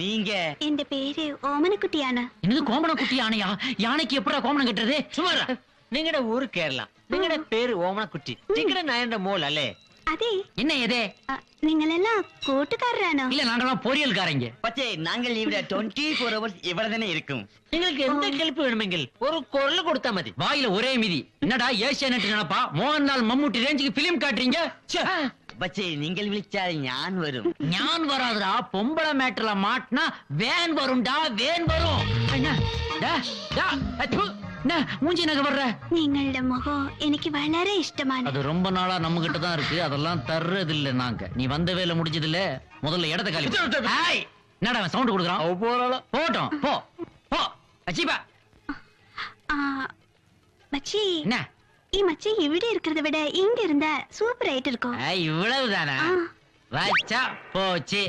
நீங்க. இந்த பேரு ஓமன குட்டி யானை கோமன குட்டி யானையா யானைக்கு எப்படா கோமனம் கட்டுறது? சுமாரா நீங்கட ஊரு கேரளா. நீங்கட பேரு ஓமன குட்டி நீங்கட நயண்ட என்ன எதே? நீங்கள் எல்லாம் கூட்டுக்காரரானோ? இல்ல நாங்களாம் பொரியல்காரங்க பச்சே நாங்கள் ஹவர்ஸ் இவ்வளவுதானே இருக்கும். எங்களுக்கு எந்த கெல்ப்பு வேணுமெங்கில்? ஒரு குரல் கொடுத்தா மதி. வாயில ஒரே மிதி. என்னடா ஏசியா நெட் நினைப்பா? மோகன்லால் மம்முட்டி ரேஞ்சுக்கு பிலிம் காட்டுறீங்க? பச்சை நீங்கள் விழிச்சால் ஞான் வரும். ஞான் வராதுடா. பொம்பளை மேட்டர்ல மாட்டினா வேன் வரும். டா வேன் வரும் நகை வர்ற நீங்களோட முகம் எனக்கு அது ரொம்ப நாளா நம்ம கிட்ட தான் இருக்கு. அதெல்லாம் தர்றது இல்ல நாங்க. நீ வந்த வேலை முடிஞ்சது முதல்ல இடத்த காலி என்னடா சவுண்ட் கொடுக்குறான்? போறாளா? போட்டோம் போ போ. அச்சிபா என்ன? மச்சி இவிட இருக்கிறத விட இங்க இருந்த சூப்பர் ஆயிட்டு இருக்கும். இவ்வளவுதானா? வச்சா போச்சு.